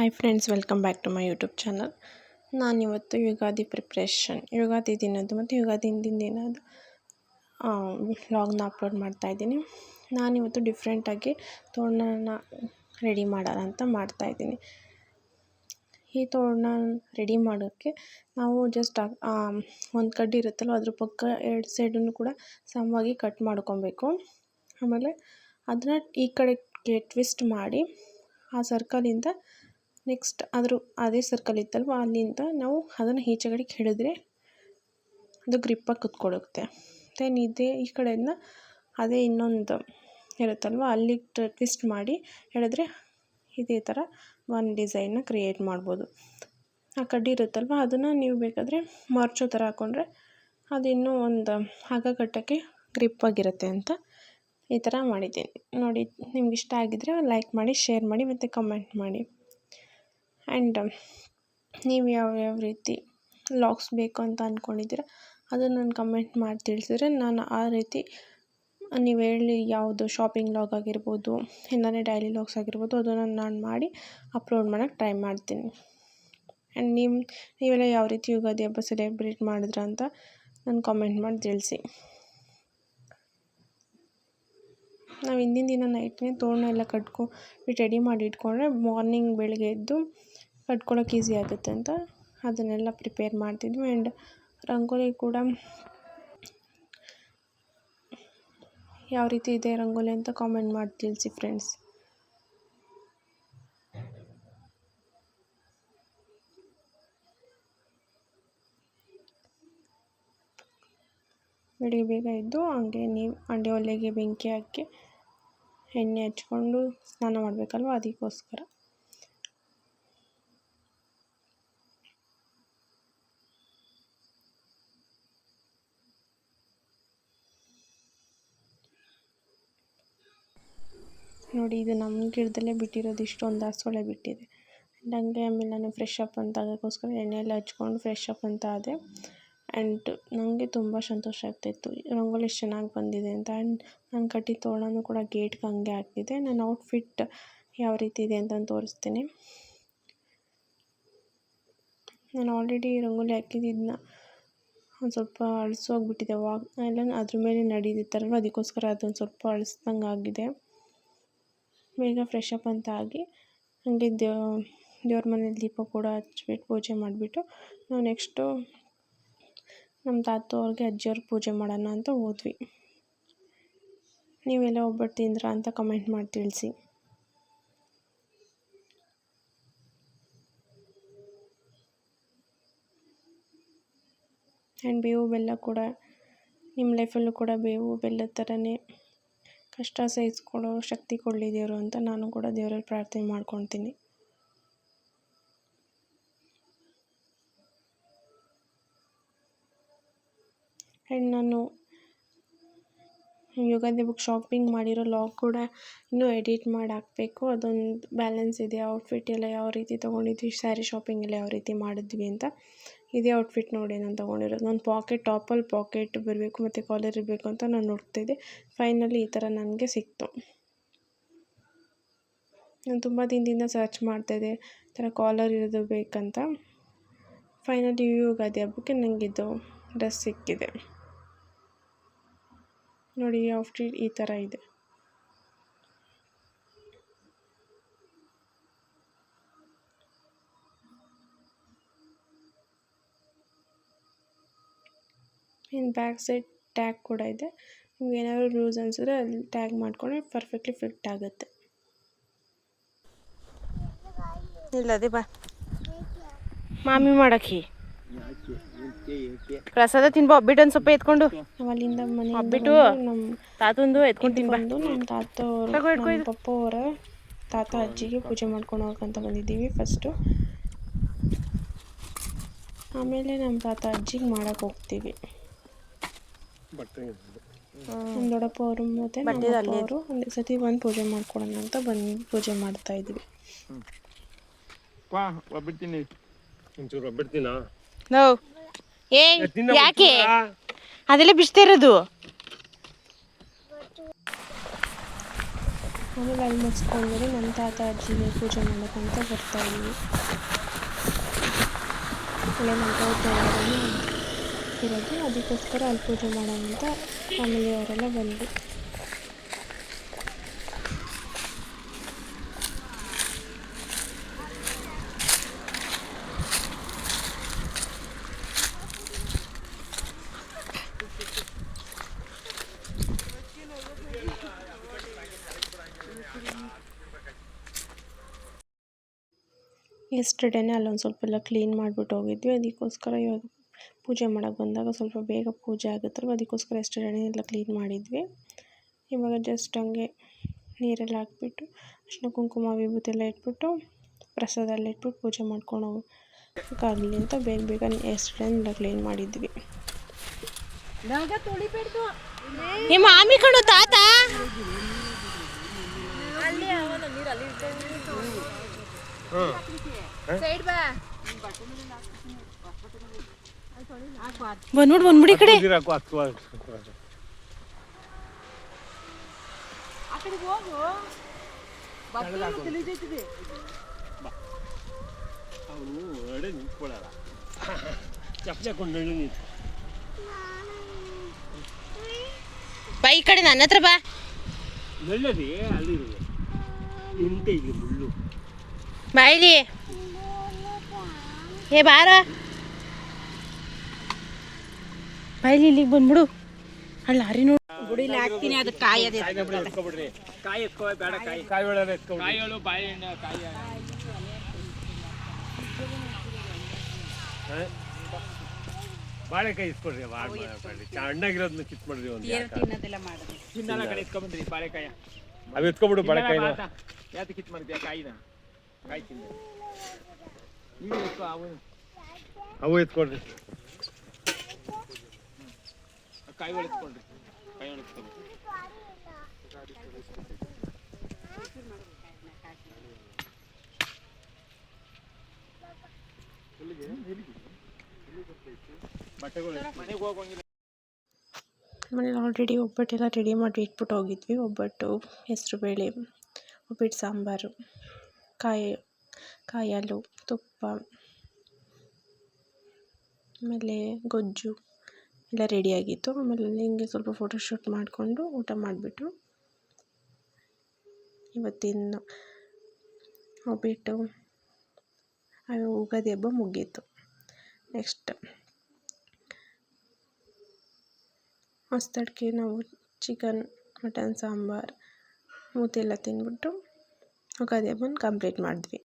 Hi friends welcome back to my YouTube channel ನಾನಿವತ್ತು Ugadi preparation Ugadi ದಿನದ್ದು ಮತ್ತು ಯುಗಾದಿ ಹಿಂದಿನ ದಿನದ್ದು ವ್ಲಾಗ್ನ ಅಪ್ಲೋಡ್ ಮಾಡ್ತಾಯಿದ್ದೀನಿ ನಾನಿವತ್ತು ಡಿಫ್ರೆಂಟಾಗಿ ತೋರಣನ ರೆಡಿ ಮಾಡೋಣ ಅಂತ ಮಾಡ್ತಾಯಿದ್ದೀನಿ ಈ ತೋರಣ ರೆಡಿ ಮಾಡೋಕ್ಕೆ ನಾವು ಜಸ್ಟ್ ಒಂದು ಕಡ್ಡಿ ಇರುತ್ತಲ್ಲ, ಅದ್ರ ಪಕ್ಕ ಎರಡು ಸೈಡನ್ನು ಕೂಡ ಸಮವಾಗಿ ಕಟ್ ಮಾಡ್ಕೊಬೇಕು. ಆಮೇಲೆ ಅದನ್ನ ಈ ಕಡೆ ಟ್ವಿಸ್ಟ್ ಮಾಡಿ ಆ ಸರ್ಕಲಿಂದ ನೆಕ್ಸ್ಟ್ ಅದ್ರ ಅದೇ ಸರ್ಕಲ್ ಇತ್ತಲ್ವ? ಅಲ್ಲಿಂದ ನಾವು ಅದನ್ನು ಈಚೆಗಡೆಗೆ ಹಿಡಿದ್ರೆ ಅದು ಗ್ರಿಪ್ಪಾಗಿ ಕುತ್ಕೊಳ್ಳುತ್ತೆ ದೆನ್ ಇದೇ ಈ ಕಡೆಯಿಂದ ಅದೇ ಇನ್ನೊಂದು ಇರುತ್ತಲ್ವ? ಅಲ್ಲಿಗೆ ಟ್ವಿಸ್ಟ್ ಮಾಡಿ ಹೇಳಿದ್ರೆ ಇದೇ ಥರ ಒಂದು ಡಿಸೈನ್ನ ಕ್ರಿಯೇಟ್ ಮಾಡ್ಬೋದು. ಆ ಕಡ್ಡಿ ಇರುತ್ತಲ್ವ? ಅದನ್ನು ನೀವು ಬೇಕಾದರೆ ಮರ್ಚೋ ಥರ ಹಾಕ್ಕೊಂಡ್ರೆ ಅದು ಇನ್ನೂ ಒಂದು ಹಗ್ಗ ಕಟ್ಟೋಕ್ಕೆ ಗ್ರಿಪ್ಪಾಗಿರುತ್ತೆ ಅಂತ ಈ ಥರ ಮಾಡಿದ್ದೀನಿ. ನೋಡಿ, ನಿಮ್ಗೆ ಇಷ್ಟ ಆಗಿದ್ದರೆ ಲೈಕ್ ಮಾಡಿ ಶೇರ್ ಮಾಡಿ ಮತ್ತು ಕಮೆಂಟ್ ಮಾಡಿ. ಆ್ಯಂಡ್ ನೀವು ಯಾವ್ಯಾವ ರೀತಿ ಲಾಗ್ಸ್ ಬೇಕು ಅಂತ ಅಂದ್ಕೊಂಡಿದ್ದೀರ ಅದನ್ನು ನಾನು ಕಮೆಂಟ್ ಮಾಡಿ ತಿಳಿಸಿದ್ರೆ ನಾನು ಆ ರೀತಿ ನೀವು ಹೇಳಿ ಯಾವುದು ಶಾಪಿಂಗ್ ಲಾಗ್ ಆಗಿರ್ಬೋದು, ಇಲ್ಲಾಂದರೆ ಡೈಲಿ ಲಾಗ್ಸ್ ಆಗಿರ್ಬೋದು, ಅದನ್ನು ನಾನು ಮಾಡಿ ಅಪ್ಲೋಡ್ ಮಾಡೋಕ್ಕೆ ಟ್ರೈ ಮಾಡ್ತೀನಿ. ಆ್ಯಂಡ್ ನಿಮ್ಮ ನೀವೆಲ್ಲ ಯಾವ ರೀತಿ ಯುಗಾದಿ ಹಬ್ಬ ಸೆಲೆಬ್ರೇಟ್ ಮಾಡಿದ್ರ ಅಂತ ನಾನು ಕಾಮೆಂಟ್ ಮಾಡಿ ತಿಳಿಸಿ. ನಾವು ಹಿಂದಿನ ದಿನ ನೈಟ್ನೇ ತೋರಣ ಎಲ್ಲ ಕಟ್ಕೊ ರೆಡಿ ಮಾಡಿ ಇಟ್ಕೊಂಡ್ರೆ ಮಾರ್ನಿಂಗ್ ಬೆಳಗ್ಗೆ ಎದ್ದು ಕಟ್ಕೊಳಕ್ಕೆ ಈಸಿ ಆಗುತ್ತೆ ಅಂತ ಅದನ್ನೆಲ್ಲ ಪ್ರಿಪೇರ್ ಮಾಡ್ತಿದ್ವಿ ಆ್ಯಂಡ್ ರಂಗೋಲಿ ಕೂಡ ಯಾವ ರೀತಿ ಇದೆ ರಂಗೋಲಿ ಅಂತ ಕಾಮೆಂಟ್ ಮಾಡಿ ತಿಳಿಸಿ ಫ್ರೆಂಡ್ಸ್ ಬೆಳಿಗ್ಗೆ ಬೇಗ ಇದ್ದು ಹಂಗೆ ನೀವು ಹಂಡೆ ಒಲೆಗೆ ಬೆಂಕಿ ಹಾಕಿ ಎಣ್ಣೆ ಹಚ್ಕೊಂಡು ಸ್ನಾನ ಮಾಡಬೇಕಲ್ವ ಅದಕ್ಕೋಸ್ಕರ. ನೋಡಿ, ಇದು ನಮ್ಮ ಗಿಡದಲ್ಲೇ ಬಿಟ್ಟಿರೋದು ಇಷ್ಟೊಂದು ದಾಸವಾಳ ಬಿಟ್ಟಿದೆ. ಆ್ಯಂಡ್ ಹಂಗೆ ಆಮೇಲೆ ನಾನು ಫ್ರೆಶ್ ಅಪ್ ಅಂತ ಆಗೋಕ್ಕೋಸ್ಕರ ಎಣ್ಣೆ ಎಲ್ಲ ಹಚ್ಕೊಂಡು ಫ್ರೆಶ್ ಅಪ್ ಅಂತ ಆದೆ. ಆ್ಯಂಡ್ ನನಗೆ ತುಂಬ ಸಂತೋಷ ಆಗ್ತಾಯಿತ್ತು ರಂಗೋಲಿ ಎಷ್ಟು ಚೆನ್ನಾಗಿ ಬಂದಿದೆ ಅಂತ. ಆ್ಯಂಡ್ ನಾನು ಕಟ್ಟಿ ತೋರಣನೂ ಕೂಡ ಗೇಟ್ಗೆ ಹಂಗೆ ಹಾಕಿದೆ ನನ್ನ ಔಟ್ಫಿಟ್ ಯಾವ ರೀತಿ ಇದೆ ಅಂತ ತೋರಿಸ್ತೀನಿ. ನಾನು ಆಲ್ರೆಡಿ ರಂಗೋಲಿ ಹಾಕಿದ್ದನ್ನ ಒಂದು ಸ್ವಲ್ಪ ಅಳಿಸೋಗ್ಬಿಟ್ಟಿದೆ ವಾಕ್ ಎಲ್ಲ ಅದ್ರ ಮೇಲೆ ನಡೀತಿರ್ತಾರಲ್ವ ಅದಕ್ಕೋಸ್ಕರ ಅದೊಂದು ಸ್ವಲ್ಪ ಅಳಿಸ್ದಂಗೆ ಆಗಿದೆ ಬೇಗ ಫ್ರೆಶ್ ಅಪ್ ಅಂತ ಆಗಿ ಹಾಗೆ ದೇವ್, ದೇವ್ರ ಮನೇಲಿ ದೀಪ ಕೂಡ ಹಚ್ಬಿಟ್ಟು ಪೂಜೆ ಮಾಡಿಬಿಟ್ಟು ನಾವು ನೆಕ್ಸ್ಟು ನಮ್ಮ ತಾತ ಅವ್ರಿಗೆ ಅಜ್ಜಿಯವ್ರಿಗೆ ಪೂಜೆ ಮಾಡೋಣ ಅಂತ ಹೋದ್ವಿ. ನೀವೆಲ್ಲ ಒಬ್ಬಟ್ಟು ತಿಂದ್ರಾ ಅಂತ ಕಮೆಂಟ್ ಮಾಡಿ ತಿಳಿಸಿ. ಆ್ಯಂಡ್ ಬೇವು ಬೆಲ್ಲ ಕೂಡ ನಿಮ್ಮ ಲೈಫಲ್ಲೂ ಕೂಡ ಬೇವು ಬೆಲ್ಲದ ಥರನೇ ಕಷ್ಟ ಸಹಿಸ್ಕೊಳ್ಳೋ ಶಕ್ತಿ ಕೊಡಲಿ ದೇವರು ಅಂತ ನಾನು ಕೂಡ ದೇವರಲ್ಲಿ ಪ್ರಾರ್ಥನೆ ಮಾಡ್ಕೊತೀನಿ ಆ್ಯಂಡ್ ನಾನು ಯುಗಾದಿ ಬುಕ್ ಶಾಪಿಂಗ್ ಮಾಡಿರೋ ಲಾಗ್ ಕೂಡ ಇನ್ನೂ ಎಡಿಟ್ ಮಾಡಿ ಹಾಕಬೇಕು. ಅದೊಂದು ಬ್ಯಾಲೆನ್ಸ್ ಇದೆ. ಔಟ್ಫಿಟ್ ಎಲ್ಲ ಯಾವ ರೀತಿ ತೊಗೊಂಡಿದ್ವಿ, ಸ್ಯಾರಿ ಶಾಪಿಂಗ್ ಎಲ್ಲ ಯಾವ ರೀತಿ ಮಾಡಿದ್ವಿ ಅಂತ. ಇದೇ ಔಟ್ಫಿಟ್ ನೋಡಿ ನಾನು ತೊಗೊಂಡಿರೋದು. ನಾನು ಪಾಕೆಟ್ ಟಾಪಲ್ಲಿ ಪಾಕೆಟ್ ಬರಬೇಕು ಮತ್ತು ಕಾಲರ್ ಇರಬೇಕು ಅಂತ ನಾನು ನೋಡ್ತಾಯಿದ್ದೆ ಫೈನಲಿ ಈ ಥರ ನನಗೆ ಸಿಕ್ತು. ನಾನು ತುಂಬ ದಿನದಿಂದ ಸರ್ಚ್ ಮಾಡ್ತಾಯಿದ್ದೆ ಈ ಥರ ಕಾಲರ್ ಇರೋದು ಬೇಕಂತ. ಫೈನಲಿ ಯುಗಾದಿ ಹಬ್ಬಕ್ಕೆ ಇದು ಡ್ರೆಸ್ ಸಿಕ್ಕಿದೆ. ನೋಡಿ ಔಟ್ಫಿಟ್ ಈ ಥರ ಇದೆ. ಇನ್ನು ಬ್ಯಾಕ್ ಸೈಡ್ ಟ್ಯಾಗ್ ಕೂಡ ಇದೆ. ನಿಮ್ಗೆ ಏನಾದರೂ ಲೂಸ್ ಅನ್ಸಿದ್ರೆ ಅಲ್ಲಿ ಟ್ಯಾಗ್ ಮಾಡಿಕೊಂಡ್ರೆ ಪರ್ಫೆಕ್ಟ್ಲಿ ಫಿಟ್ ಆಗುತ್ತೆ. ಇಲ್ಲದೆ ಬಾ. ಮಾಮಿ ಮಾಡಕ್ಕೆ ಪ್ರಸಾದ ತಿನ್ಬೋ ಒಬ್ಬಿಟ್ಟು ಒಂದು ಸ್ವಲ್ಪ ಎತ್ಕೊಂಡು. ಅಲ್ಲಿಂದ ಮನೆ ಒಬ್ಬಿಟ್ಟು ನಮ್ಮ ತಾತಂದು ಎತ್ಕೊಂಡು ತಿನ್ಬಂದು ನಮ್ಮ ತಾತ ಅವರು ಪಪ್ಪ ಅವರ ತಾತ ಅಜ್ಜಿಗೆ ಪೂಜೆ ಮಾಡ್ಕೊಂಡು ಹೋಗಕ್ಕಂತ ಬಂದಿದ್ದೀವಿ ಫಸ್ಟು ಆಮೇಲೆ ನಮ್ಮ ತಾತ ಅಜ್ಜಿಗೆ ಮಾಡಕ್ಕೆ ಹೋಗ್ತೀವಿ. ನಮ್ಮ ದೊಡ್ಡಪ್ಪ ಅವರು ಮತ್ತೆ ಒಂದೇ ಅವರು ಒಂದು ಸತಿ ಬಂದು ಪೂಜೆ ಮಾಡ್ಕೊಡೋಣ ಅಂತ ಬಂದು ಪೂಜೆ ಮಾಡ್ತಾ ಇದ್ವಿ. ವಾ ಒಬ್ಬಿಡ್ತೀನಿ ಒಂಚೂರು ಒಬ್ಬಿಡ್ತೀನಾ ನೋ. ಏ ಯಾಕೆ? ಅದೆಲ್ಲ ಬಿಡ್ತಾ ಇರೋದು. ಆಮೇಲೆ ಅಲ್ಲಿ ಮುಗಿಸ್ಕೊಂಡ್ಮೇಲೆ ನಮ್ಮ ತಾತ ಅಜ್ಜಿಗೆ ಪೂಜೆ ಮಾಡೋಕ್ಕಂತ ಬರ್ತಾಯಿದ್ವಿ ಅಲ್ಲೇ ನಮ್ಮ ಇರೋದು ಅದಕ್ಕೋಸ್ಕರ ಅಲ್ಲಿ ಪೂಜೆ ಮಾಡೋಣ ಅಂತ ಫ್ಯಾಮಿಲಿಯವರೆಲ್ಲ ಬಂದ್ವಿ ಎಸ್ಟರ್ಡೇನೆ ಅಲ್ಲೊಂದು ಸ್ವಲ್ಪ ಎಲ್ಲ ಕ್ಲೀನ್ ಮಾಡಿಬಿಟ್ಟು ಹೋಗಿದ್ವಿ. ಅದಕ್ಕೋಸ್ಕರ ಇವಾಗ ಪೂಜೆ ಮಾಡೋಕೆ ಬಂದಾಗ ಸ್ವಲ್ಪ ಬೇಗ ಪೂಜೆ ಆಗುತ್ತಲ್ವ ಅದಕ್ಕೋಸ್ಕರ ಎಸ್ಟರ್ಡೇನೆ ಎಲ್ಲ ಕ್ಲೀನ್ ಮಾಡಿದ್ವಿ. ಇವಾಗ ಜಸ್ಟ್ ಹಂಗೆ ನೀರೆಲ್ಲ ಹಾಕ್ಬಿಟ್ಟು ಅರ್ಶಿನ ಕುಂಕುಮ ವಿಭೂತಿ ಎಲ್ಲ ಇಟ್ಬಿಟ್ಟು ಪ್ರಸಾದಲ್ಲಿ ಇಟ್ಬಿಟ್ಟು ಪೂಜೆ ಮಾಡ್ಕೊಂಡು ಹೋಗೋಕ್ಕಾಗಲಿ ಅಂತ ಬೇಗ ಬೇಗ ಎಲ್ಲ ಕ್ಲೀನ್ ಮಾಡಿದ್ವಿ. ನಿಮ್ಮ ಮಾಮಿ ಕಣು ತಾತ! ಬಂದ್ಬಿಡು ಬಂದ್ಬಿಡಿ ಕಡೆ. ಬಾ ಈ ಕಡೆ ನನ್ನ ಹತ್ರ ಬಾ. ನೆಳ್ಳದಿ ಅಲ್ಲಿ ನಿಂತೆ ಇಲ್ಲಿ ಮುಳ್ಳು. ಬಾ ಇಲ್ಲಿ ಏ ಬಾರ. ಬಾ ಇಲ್ಲಿ ಇಲ್ಲಿಗೆ ಬಂದ್ಬಿಡು. ಅಲ್ಲ ಲಾರಿ ನೋಡು. ಕಾಯಿ ಎತ್ಕೊಬಿಡ್ರಿ. ಕಾಯಿ ಎತ್ಕೋ ಬೇಡ ಕಾಯಿ. ಕಾಯಿ ಒಳಗೆ ಎತ್ಕೊ ಕಾಯಿಗಳು ಬಾಯಿ ಎಣ್ಣೆ ಕಾಯಿ ಬಾಳೆಕಾಯಿ ಇಸ್ಕೊಡ್ರಿ ಹಣ್ಣಾಗಿರೋದನ್ನ ಕಿತ್ ಮಾಡ್ರಿ ಒಂದು ತಿನ್ನಲ್ಲ ಕಡೆ ಎತ್ಕೊಂಡ್ಬಂದ್ರಿ ಬಾಳೆಕಾಯ. ಅವು ಎತ್ಕೊಬಿಡು ಬಾಳೆಕಾಯಿನ. ಯಾಕೆ ಕಿತ್ ಮಾಡ್ತೀಯ ಕಾಯಿನ? ಕಾಯಿ ತಿಂದ. ನೀವು ಎತ್ಕೊ ಅವು. ಅವು ಎತ್ಕೊಡ್ರಿ ಕೈ ಬಟ್ಟೆಗಳು ಮನೆಗೆ ಹೋಗೋಂಗಿಲ್ಲ ಮನೇಲಿ ಆಲ್ರೆಡಿ ಒಬ್ಬಟ್ಟೆಲ್ಲ ರೆಡಿ ಮಾಡಿ ಇಟ್ಬಿಟ್ಟು ಹೋಗಿದ್ವಿ. ಒಬ್ಬಟ್ಟು, ಹೆಸರುಬೇಳೆ ಉಪ್ಪಿಟ್ಟು ಸಾಂಬಾರು, ಕಾಯಿ ಕಾಯಿ ಹಾಲು, ತುಪ್ಪ, ಆಮೇಲೆ ಗೊಜ್ಜು. ಎಲ್ಲ ರೆಡಿಯಾಗಿತ್ತು ಆಮೇಲೆ ಹಿಂಗೆ ಸ್ವಲ್ಪ ಫೋಟೋಶೂಟ್ ಮಾಡಿಕೊಂಡು ಊಟ ಮಾಡಿಬಿಟ್ಟು ಇವತ್ತಿನ ಒಬ್ಬಟ್ಟು ಯುಗಾದಿ ಹಬ್ಬ ಮುಗೀತು. ನೆಕ್ಸ್ಟ್ ಹೊಸ್ತಡ್ಕೆ ನಾವು ಚಿಕನ್ ಮಟನ್ ಸಾಂಬಾರು ಎಲ್ಲ ತಿಂದ್ಬಿಟ್ಟು ಯುಗಾದಿ ಹಬ್ಬನ ಕಂಪ್ಲೀಟ್ ಮಾಡಿದ್ವಿ.